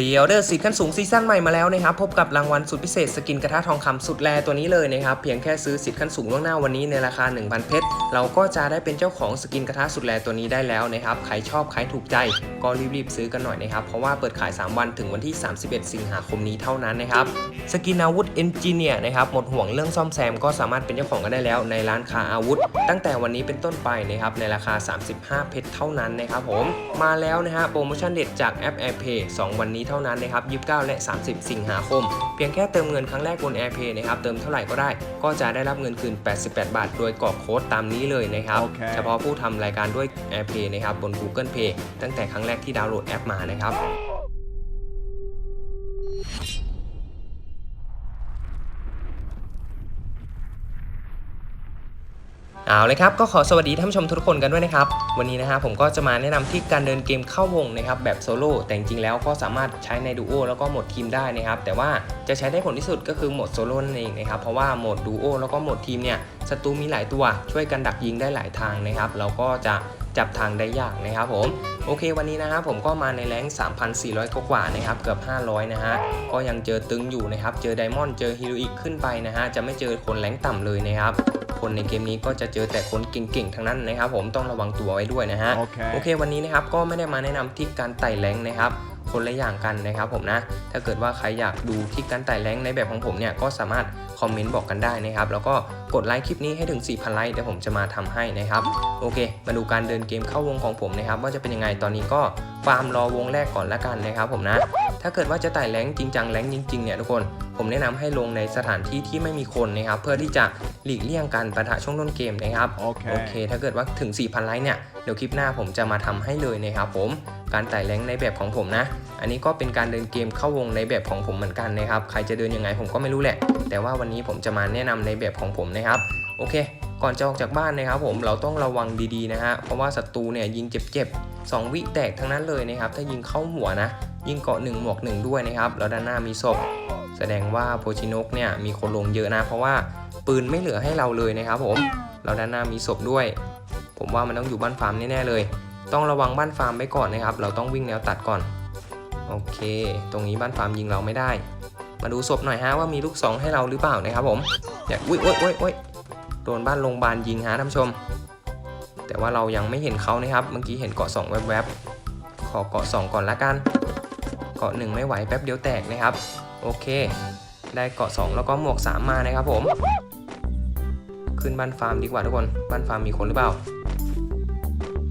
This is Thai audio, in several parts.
พรีออเดอร์สิทธิ์ขั้นสูงซีซั่นใหม่มาแล้วนะครับ พบกับรางวัลสุดพิเศษสกินกระทะทองคำสุดแรตัวนี้เลยนะครับ เพียงแค่ซื้อสิทธิ์ขั้นสูงล่วงหน้าวันนี้ในราคา 1,000 เพชร เราก็จะได้เป็นเจ้าของสกินกระทะสุดแรตัวนี้ได้แล้วนะครับ ใครชอบใครถูกใจ ก็รีบๆซื้อกันหน่อยนะครับ เพราะว่าเปิดขาย 3 วันถึงวันที่ 31 สิงหาคมนี้เท่านั้นนะครับ สกินอาวุธเอนจิเนียร์นะครับ หมดห่วงเรื่องซ่อมแซมก็สามารถเป็นเจ้าของกันได้แล้วในร้านค้าอาวุธ ตั้งแต่วันนี้เป็นต้นไปนะครับ ในราคา 35 เพชรเท่านั้นนะครับผม มาแล้วนะฮะ โปรโมชั่นเด็ดจากแอป AirPay 2 วันนี้เท่านั้นนะครับ29 และ 30 สิงหาคม เพียงแค่เติมเงินครั้งแรกบน AirPay นะครับเติมเท่าไหร่ก็ได้ ก็จะได้รับเงินคืน 88 บาท โดยกรอกโค้ดตามนี้เลยนะครับโอเคเฉพาะผู้ทำรายการด้วย AirPay นะครับบน Google Play ตั้งแต่ครั้งแรกที่ดาวน์โหลดแอปมานะครับ เอาเลยครับก็ขอสวัสดีท่านผู้ชมทุกคนกันด้วยนะครับ วันนี้นะฮะผมก็จะมาแนะนำที่การเดินเกมเข้าวงนะครับแบบโซโล่แต่จริงๆแล้วก็สามารถใช้ในดูโอแล้วก็โหมดทีมได้นะครับแต่ว่าจะใช้ได้ผลที่สุดก็คือโหมดโซโล่นั่นเองนะครับเพราะว่าโหมดดูโอแล้วก็โหมดทีมเนี่ยศัตรูมีหลายตัวช่วยกันดักยิงได้หลายทางนะครับเราก็จะจับทางได้ยากนะครับผมโอเควันนี้นะครับผมก็มาในแรง 3,400 กว่านะครับเกือบ 500 นะฮะก็ยังเจอตึงอยู่นะครับเจอไดมอนด์เจอฮีโรอีกขึ้นไปนะฮะจะไม่เจอคนแรงต่ำเลยนะครับ คนในเกมนี้ก็จะเจอแต่คนเก่งๆทั้งนั้นนะครับผมต้องระวังตัวไว้ด้วยนะฮะโอเคโอเค วันนี้นะครับก็ไม่ได้มาแนะนำที่การไต่แรงค์นะครับคนละอย่างกันนะครับผมนะ ถ้าเกิดว่าใครอยากดูที่การไต่แรงค์ในแบบของผมเนี่ยก็สามารถคอมเมนต์บอกกันได้นะครับ แล้วก็กดไลค์คลิปนี้ให้ถึง 4,000 ไลค์เดี๋ยวผมจะมาทำให้นะครับ โอเค มาดูการเดินเกมเข้าวงของผมนะครับ ว่าจะเป็นยังไงตอนนี้ก็ฟาร์มรอวงแรกก่อนละกันนะครับผมนะ ถ้าเกิดว่าจะไต่แรงค์จริงจังแรงค์จริงๆเนี่ยทุกคน ผมแนะนำให้ลงในสถานที่ที่ไม่มีคนนะครับเพื่อที่จะหลีกเลี่ยงการประทะช่วงต้นเกมนะครับโอเคโอเค ถ้าเกิดว่าถึง 4,000 ไลค์เนี่ยเดี๋ยวคลิปหน้าผมจะมาทำให้เลยนะครับผมการไต่แรงค์ในแบบของผมนะ อันนี้ก็เป็นการเดินเกมเข้าวงในแบบของผมเหมือนกันนะครับใครจะเดินยังไงผมก็ไม่รู้แหละ แต่ว่าวันนี้ผมจะมาแนะนำในแบบของผมนะครับโอเค ก่อนจะออกจากบ้านนะครับผมเราต้องระวังดีๆนะฮะเพราะว่าศัตรูเนี่ยยิงเจ็บๆ2วิแตกทั้งนั้นเลยนะครับถ้ายิงเข้าหัวนะ ยิงเกาะ1หมวก1ด้วยนะครับ แล้วด้านหน้ามีศพ แสดงว่าโพชินกเนี่ยมีคนลงเยอะนะเพราะว่าปืนไม่เหลือให้เราเลยนะครับผมแล้วด้านหน้ามีศพด้วย ผมว่ามันต้องอยู่บ้านฟาร์มแน่ๆเลย ต้องระวังบ้านฟาร์มไว้ก่อนนะครับ เราต้องวิ่งแนวตัดก่อน โอเค ตรงนี้บ้านฟาร์มยิงเราไม่ได้ มาดูศพหน่อยฮะว่ามีลูกสองให้เราหรือเปล่านะครับผมอย่าอุ้ยอุ้ยอุ้ยอุ้ยโดนบ้านโรงพยาบาลยิงฮะท่านผู้ชม แต่ว่าเรายังไม่เห็นเขานะครับ เมื่อกี้เห็นเกาะสองแวบๆขอเกาะสองก่อนละกัน เกาะหนึ่งไม่ไหวแป๊บเดียวแตกนะครับ โอเค ได้เกาะสองแล้วก็หมวกสามมานะครับผม ขึ้นบ้านฟาร์มดีกว่าทุกคน บ้านฟาร์มมีคนหรือเปล่า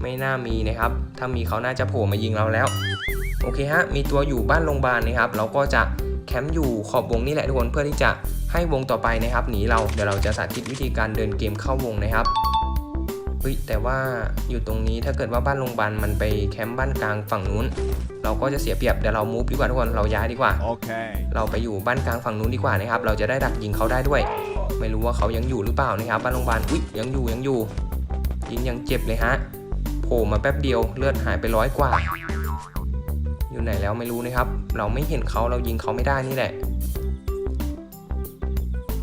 ไม่น่ามีนะครับ ถ้ามีเขาน่าจะโผล่มายิงเราแล้ว โอเคฮะ มีตัวอยู่บ้านโรงพยาบาลนะครับ เราก็จะแคมป์อยู่ขอบวงนี่แหละทุกคน เพื่อที่จะให้วงต่อไปนะครับหนีเรา เดี๋ยวเราจะสาธิตวิธีการเดินเกมเข้าวงนะครับ ฮ้ยแต่ว่าอยู่ตรงนี้ถ้าเกิดว่าบ้านโรงพยาบาลมันไปแคมป์บ้านกลางฝั่งนู้น เราก็จะเสียเปรียบเดี๋ยวเรามูฟดีกว่าทุกคนเราย้ายดีกว่าโอเคเราไปอยู่บ้านกลางฝั่งนู้นดีกว่านะครับเราจะได้ดักยิงเขาได้ด้วย ไม่รู้ว่าเขายังอยู่หรือเปล่านะครับบ้านโรงพยาบาลอุ๊ยยังอยู่ยังอยู่ยิงยังเจ็บเลยฮะโผล่มาแป๊บเดียวเลือดหายไปร้อยกว่า อยู่ไหนแล้วไม่รู้นะครับ เราไม่เห็นเขาเรายิงเขาไม่ได้นี่แหละ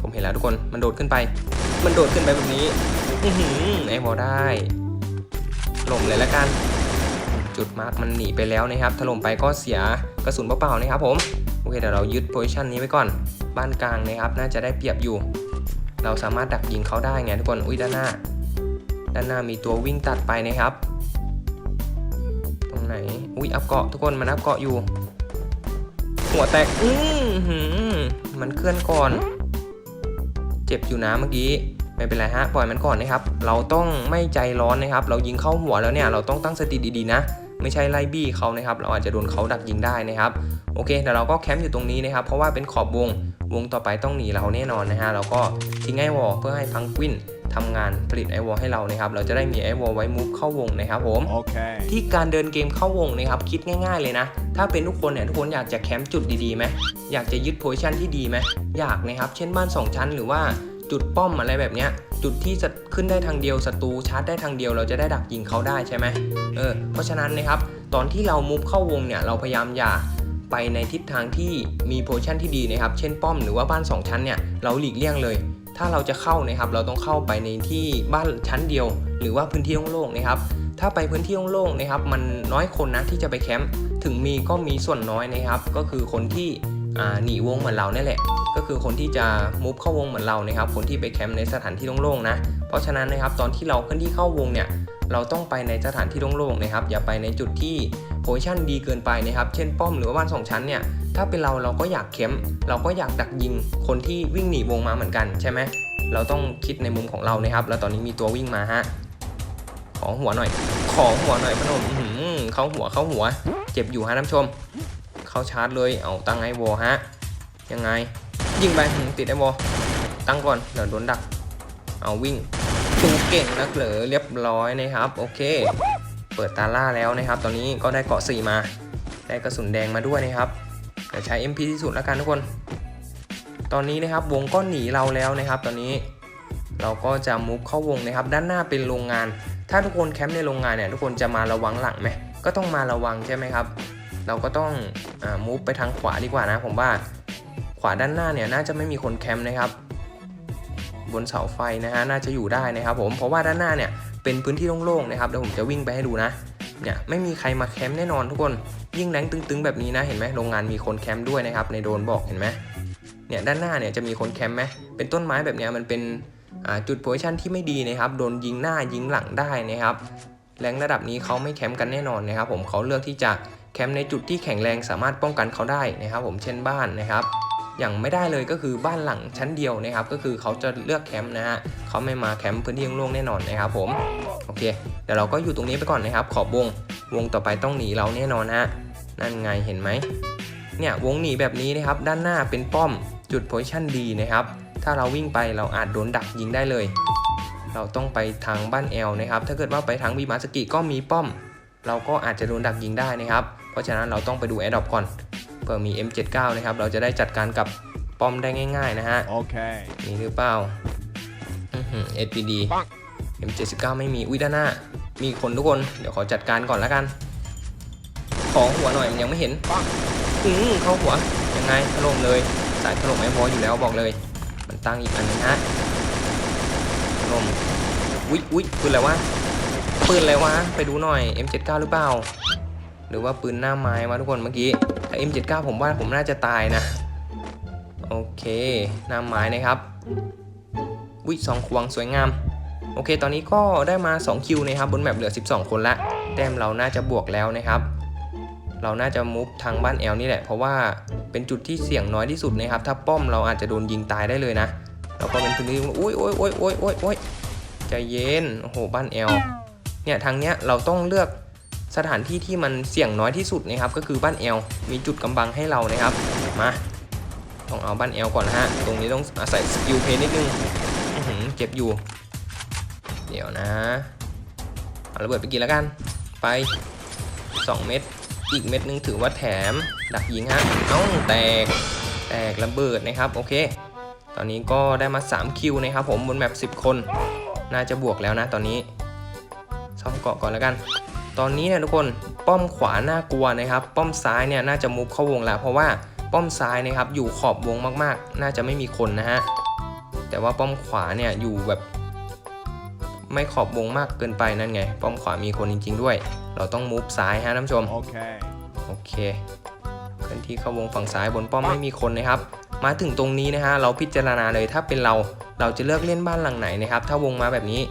ผมเห็นแล้วทุกคนมันโดดขึ้นไป มันโดดขึ้นไปแบบนี้ อือหือไอ้บอได้หล่มเลยละกัน จุดมาร์กมันหนีไปแล้วนะครับ ถล่มไปก็เสียกระสุนเปล่าๆนะครับผมโอเคเดี๋ยวเรายึดโพซิชันนี้ไว้ก่อน บ้านกลางนะครับ น่าจะได้เปรียบอยู่ เราสามารถดักยิงเขาได้ไงทุกคนอุ้ยด้านหน้า ด้านหน้ามีตัววิ่งตัดไปนะครับ ตรงไหนอุ้ยอัพเกาะทุกคนมันอัพเกาะอยู่ หัวแตกอือหือมันเคลื่อนก่อน เจ็บอยู่นะเมื่อกี้ ไม่เป็นไรฮะปล่อยมันก่อนนะครับ เราต้องไม่ใจร้อนนะครับ เรายิงเข้าหัวแล้วเนี่ยเราต้องตั้งสติดีๆนะ ไม่ใช่ไล่บี้เขานะครับ เราอาจจะโดนเขาดักยิงได้นะครับ โอเคเดี๋ยวเราก็แคมป์อยู่ตรงนี้นะครับ เพราะว่าเป็นขอบวงวงต่อไปต้องหนีเราแน่นอนนะฮะเราก็ทิ้งไอวอลเพื่อให้พังกวินทำงานผลิตไอวอลให้เรานะครับ เราจะได้มีไอวอลไว้มูฟเข้าวงนะครับผมโอเคที่การเดินเกมเข้าวงนะครับ คิดง่ายๆเลยนะ ถ้าเป็นทุกคนเนี่ยทุกคนอยากจะแคมป์จุดดีๆไหมอยากจะยึดโพซิชันที่ดีไหมอยากนะครับ เช่นบ้าน 2 ชั้นหรือว่า จุดป้อมอะไรแบบเนี้ยจุดที่จะขึ้นได้ทางเดียวศัตรูชาร์จได้ทางเดียวเราจะได้ดักยิงเขาได้ใช่ไหมเออเพราะฉะนั้นนะครับตอนที่เรามุฟเข้าวงเนี่ยเราพยายามอย่าไปในทิศทางที่มีโพชั่นที่ดีนะครับ เช่นป้อมหรือว่าบ้าน 2 ชั้นเนี่ยเราหลีกเลี่ยงเลย ถ้าเราจะเข้านะครับเราต้องเข้าไปในที่บ้านชั้นเดียว หรือว่าพื้นที่โล่งๆนะครับถ้าไปพื้นที่โล่งๆนะครับมันน้อยคนนะที่จะไปแคมป์ถึงมีก็มีส่วนน้อยนะครับ ก็คือคนที่ หนีวงเหมือนเราเนี่ยแหละ ก็คือคนที่จะมุฟเข้าวงเหมือนเรานะครับ คนที่ไปแคมป์ในสถานที่โล่งๆนะ เพราะฉะนั้นนะครับตอนที่เราเคลื่อนที่เข้าวงเนี่ยเราต้องไปในสถานที่โล่งๆนะครับ อย่าไปในจุดที่โพซิชันดีเกินไปนะครับ เช่นป้อมหรือว่าบ้านสองชั้นเนี่ย ถ้าเป็นเราเราก็อยากแคมป์เราก็อยากดักยิงคนที่วิ่งหนีวงมาเหมือนกันใช่ไหม เราต้องคิดในมุมของเรานะครับ แล้วตอนนี้มีตัววิ่งมาฮะ ขอหัวหน่อย ขอหัวหน่อยพนมเข้าหัวเข้าหัว เจ็บอยู่ฮะท่านผู้ชม เข้าชาร์จเลย เอาตั้งไอวอฮะ ยังไง ยิงไปติดไอวอตั้งก่อน เดี๋ยวโดนดัก เอาวิ่งชูเก่งนักเหลือเรียบร้อยนะครับ โอเค เปิดตาล่าแล้วนะครับ ตอนนี้ก็ได้เกาะสี่มา ได้กระสุนแดงมาด้วยนะครับ เดี๋ยวใช้ MP ที่สุดแล้วกันทุกคน ตอนนี้นะครับวงก็หนีเราแล้วนะครับ ตอนนี้เราก็จะมุฟเข้าวงนะครับ ด้านหน้าเป็นโรงงาน ถ้าทุกคนแคมป์ในโรงงานเนี่ยทุกคนจะมาระวังหลังไหมก็ต้องมาระวังใช่ไหมครับ เราก็ต้องมุฟไปทางขวาดีกว่านะผมว่าขวาด้านหน้าเนี่ยน่าจะไม่มีคนแคมป์นะครับ บนเสาไฟนะฮะน่าจะอยู่ได้นะครับผมเพราะว่าด้านหน้าเนี่ยเป็นพื้นที่โล่งๆนะครับเดี๋ยวผมจะวิ่งไปให้ดูนะเนี่ยไม่มีใครมาแคมป์แน่นอนทุกคนยิ่งแรงตึง ๆ แบบนี้นะเห็นไหมโรงงานมีคนแคมป์ด้วยนะครับในโดนบอกเห็นไหมเนี่ยด้านหน้าเนี่ยจะมีคนแคมป์ไหมเป็นต้นไม้แบบเนี้ยมันเป็นจุดโพซิชันที่ไม่ดีนะครับโดนยิงหน้ายิงหลังได้นะครับแรงระดับนี้เขาไม่แคมป์กันแน่นอนนะครับผมเขาเลือกที่จะ แคมป์ในจุดที่แข็งแรงสามารถป้องกันเขาได้นะครับ ผมเช่นบ้านนะครับ อย่างไม่ได้เลยก็คือบ้านหลังชั้นเดียวนะครับ ก็คือเขาจะเลือกแคมป์นะฮะเขาไม่มาแคมป์พื้นที่โล่งแน่นอนนะครับ ผมโอเคเดี๋ยวเราก็อยู่ตรงนี้ไปก่อนนะครับ ขอบวงวงต่อไปต้องหนีเราแน่นอนฮะนั่นไงเห็นไหมเนี่ยวงหนีแบบนี้นะครับ ด้านหน้าเป็นป้อมจุดโพซิชันดีนะครับ ถ้าเราวิ่งไปเราอาจโดนดักยิงได้เลย เราต้องไปทางบ้านแอลนะครับ ถ้าเกิดว่าไปทางบีมาสกิก็มีป้อม เราก็อาจจะโดนดักยิงได้นะครับ เพราะฉะนั้นเราต้องไปดูแอดดอปก่อน เผื่อมี M79 นะครับ เราจะได้จัดการกับป้อมได้ง่าย ๆ นะฮะ Okay. มีหรือเปล่าอื้อหือ SPD M79 ไม่มี อุ้ยด้านหน้า มีคนทุกคน เดี๋ยวขอจัดการก่อนแล้วกัน ขอหัวหน่อยมันยังไม่เห็นอืมเข้าหัว ยังไงถล่มเลย สายถล่มไอ้บออยู่แล้วบอกเลย มันตั้งอีกอันหนึงฮะถล่มอุ้ยอุ้ยปืนอะไรวะ ปืนอะไรวะ ไปดูหน่อย M79 หรือเปล่า หรือว่าปืนหน้าไม้วะทุกคนเมื่อกี้ถ้า M79 ผมว่าผมน่าจะตายนะ โอเค หน้าไม้นะครับวิสองควงสวยงาม โอเค ตอนนี้ก็ได้มา 2 คิวนะครับ บนแมปเหลือ 12 คนละ แต้มเราน่าจะบวกแล้วนะครับ เราน่าจะมุฟทางบ้านแอลนี่แหละ เพราะว่าเป็นจุดที่เสี่ยงน้อยที่สุดนะครับ ถ้าป้อมเราอาจจะโดนยิงตายได้เลยนะ เราก็เป็นพื้นที่อุ้ยโอ้ยโอ้ยโอ้ยโอ้ยโอ้ยใจเย็น โอ้โห บ้านแอล เนี่ยทางเนี้ยเราต้องเลือกสถานที่ที่มันเสี่ยงน้อยที่สุดนะครับ ก็คือบ้านแอลมีจุดกำบังให้เรานะครับมาต้องเอาบ้านแอลก่อนนะฮะตรงนี้ต้องอาศัยสกิลเพลย์นิดนึงเจ็บอยู่ เดี๋ยวนะเอาระเบิดไปกินแล้วกัน ไป 2 เม็ดอีกเม็ดนึงถือว่าแถมดักยิงฮะเอ้าแตกแตกระเบิดนะครับโอเค ตอนนี้ก็ได้มา 3 คิวนะครับผมบนแมป10 คน น่าจะบวกแล้วนะตอนนี้ ซ่อมเกาะก่อนแล้วกัน ตอนนี้เนี่ยทุกคนป้อมขวาน่ากลัวนะครับ ป้อมซ้ายเนี่ยน่าจะมุฟเข้าวงแล้ว เพราะว่าป้อมซ้ายนะครับอยู่ขอบวงมากๆ น่าจะไม่มีคนนะฮะแต่ว่าป้อมขวาเนี่ยอยู่แบบ ไม่ขอบวงมากเกินไปนั่นไง ป้อมขวามีคนจริง ๆ ด้วย เราต้องมุฟซ้ายฮะท่านผู้ชม Okay. โอเคเคลื่อนที่เข้าวงฝั่งซ้ายบนป้อมไม่มีคนนะครับ มาถึงตรงนี้นะฮะเราพิจารณาเลยถ้าเป็นเราเราจะเลือกเล่นบ้านหลังไหนนะครับ ถ้าวงมาแบบนี้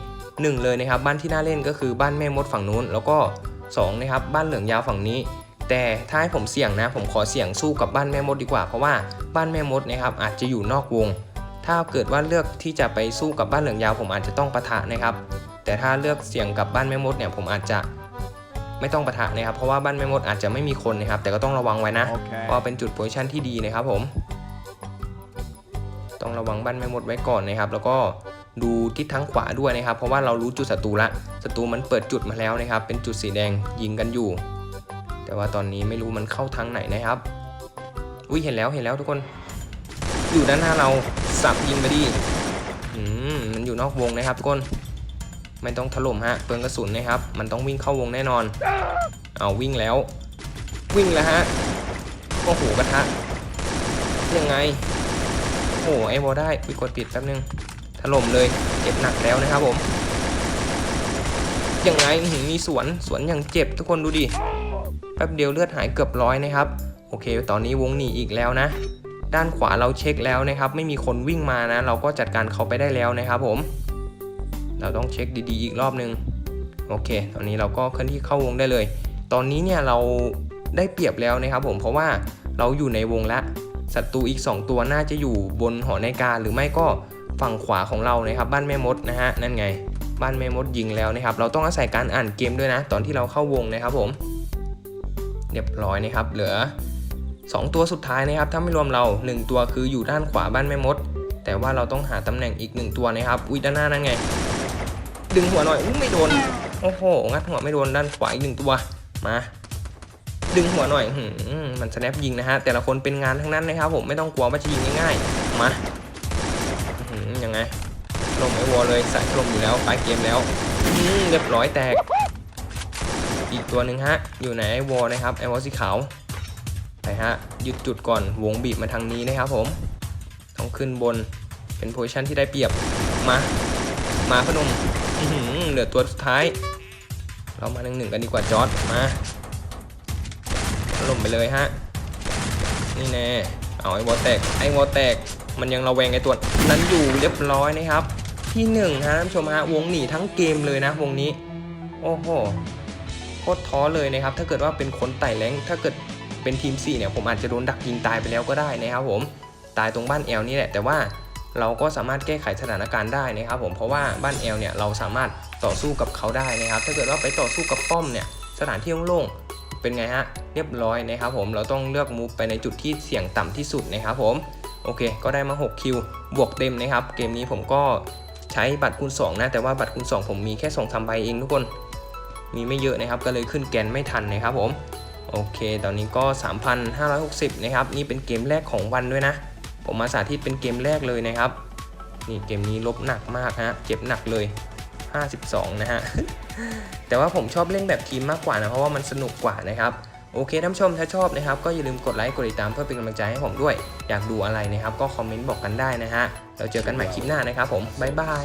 หนึ่งเลยนะครับบ้านที่น่าเล่นก็คือบ้านแม่มดฝั่งนู้น แล้วก็สองนะครับบ้านเหลืองยาวฝั่งนี้ แต่ถ้าให้ผมเสี่ยงนะผมขอเสี่ยงสู้กับบ้านแม่มดดีกว่า เพราะว่าบ้านแม่มดนะครับอาจจะอยู่นอกวง ถ้าเกิดว่าเลือกที่จะไปสู้กับบ้านเหลืองยาวผมอาจจะต้องปะทะนะครับ แต่ถ้าเลือกเสี่ยงกับบ้านแม่มดเนี่ยผมอาจจะไม่ต้องปะทะนะครับ เพราะว่าบ้านแม่มดอาจจะไม่มีคนนะครับ แต่ก็ต้องระวังไว้นะ Okay. เพราะว่าเป็นจุดโพซิชันที่ดีนะครับผม ต้องระวังบ้านไม่หมดไว้ก่อนนะครับ แล้วก็ ดูทิศทางขวาด้วยนะครับ เพราะว่าเรารู้จุดศัตรูละศัตรูมันเปิดจุดมาแล้วนะครับ เป็นจุดสีแดงยิงกันอยู่ แต่ว่าตอนนี้ไม่รู้มันเข้าทางไหนนะครับอุ้ยเห็นแล้วเห็นแล้วทุกคน อยู่ด้านหน้าเราสับยิงไปดิอืมมันอยู่นอกวงนะครับทุกคนไม่ต้องถล่มฮะเปลืองกระสุนนะครับ มันต้องวิ่งเข้าวงแน่นอน เอาวิ่งแล้ว วิ่งแล้วฮะโอ้โหกระทะยังไงโอ้โหไอวอลได้วิกดปิดแป๊บนึง ถล่มเลยเจ็บหนักแล้วนะครับผมยังไงมีสวนสวนอย่างเจ็บทุกคนดูดิแป๊บเดียวเลือดหายเกือบร้อยนะครับ โอเค ตอนนี้วงหนีอีกแล้วนะ ด้านขวาเราเช็คแล้วนะครับ ไม่มีคนวิ่งมานะ เราก็จัดการเขาไปได้แล้วนะครับผม เราต้องเช็คดีๆ อีกรอบนึง โอเค ตอนนี้เราก็เคลื่อนที่เข้าวงได้เลย ตอนนี้เนี่ยเราได้เปรียบแล้วนะครับ ผมเพราะว่าเราอยู่ในวงละศัตรูอีก 2 ตัวน่าจะอยู่บนหอนาฬิกาหรือไม่ก็ ฝั่งขวาของเรานะครับบ้านแม่มดนะฮะนั่นไง บ้านแม่มดยิงแล้วนะครับเราต้องอาศัยการอ่านเกมด้วยนะ ตอนที่เราเข้าวงนะครับผมเรียบร้อยนะครับเหลือ 2 ตัวสุดท้ายนะครับถ้าไม่รวมเรา 1 ตัวคืออยู่ด้านขวาบ้านแม่มด แต่ว่าเราต้องหาตำแหน่งอีก 1 ตัวนะครับอุ้ยด้านหน้านั่นไง ดึงหัวหน่อยอุ้ยไม่โดนโอ้โหงัดหัวไม่โดนด้านขวาอีกหนึ่งตัวมาดึงหัวหน่อยหืมมันสแนปยิงนะฮะแต่ละคนเป็นงานทั้งนั้นนะครับผมไม่ต้องกลัวว่าจะยิงง่ายๆมา ไงลงไอวอลเลยสายลมอยู่แล้วปลายเกมแล้วอืมเรียบร้อยแตก อีกตัวหนึ่งฮะ อยู่ในไอวอลนะครับไอวอลสีขาวไปฮะหยุดจุดก่อนวงบีบมาทางนี้นะครับผมต้องขึ้นบนเป็นโพซิชันที่ได้เปรียบมามาพนมเหลือตัวสุดท้าย เรามาหนึ่งหนึ่งกันดีกว่าจอร์ดมาลงไปเลยฮะนี่แน่เอาไอ้วอลแตกไอ้วอลแตก มันยังระแวงไอ้ตัวนั้นอยู่เรียบร้อยนะครับ ที่หนึ่งฮะท่านผู้ชมฮะวงหนีทั้งเกมเลยนะวงนี้ โอ้โหโคตรท้อเลยนะครับ ถ้าเกิดว่าเป็นคนไต่แรงถ้าเกิดเป็นทีม4เนี่ยผมอาจจะโดนดักยิงตายไปแล้วก็ได้นะครับผมตายตรงบ้านแอลนี่แหละแต่ว่าเราก็สามารถแก้ไขสถานการณ์ได้นะครับ ผมเพราะว่าบ้านแอลเนี่ยเราสามารถต่อสู้กับเขาได้นะครับ ถ้าเกิดว่าไปต่อสู้กับป้อมเนี่ยสถานที่โล่งๆเป็นไงฮะเรียบร้อยนะครับ ผมเราต้องเลือกมูฟไปในจุดที่เสี่ยงต่ำที่สุดนะครับผม โอเค ก็ได้มา6คิวบวกเต็มนะครับ เกมนี้ผมก็ใช้บัตรคูณ2นะแต่ว่าบัตรคูณ 2 ผมมีแค่2 3ใบเองทุกคน มีไม่เยอะนะครับ ก็เลยขึ้นแกนไม่ทันนะครับผมโอเค ตอนนี้ก็ 3,560 นะครับ นี่เป็นเกมแรกของวันด้วยนะ ผมมาสาธิตเป็นเกมแรกเลยนะครับ นี่เกมนี้ลบหนักมากฮะ เจ็บหนักเลย 52 นะฮะ แต่ว่าผมชอบเล่นแบบทีมมากกว่านะ เพราะว่ามันสนุกกว่านะครับ โอเคท่านผู้ชมถ้าชอบนะครับก็อย่าลืมกดไลค์กดติดตามเพื่อเป็นกำลังใจให้ผมด้วย อยากดูอะไรนะครับก็คอมเมนต์บอกกันได้นะฮะเราเจอกันใหม่คลิปหน้านะครับผมบ๊ายบาย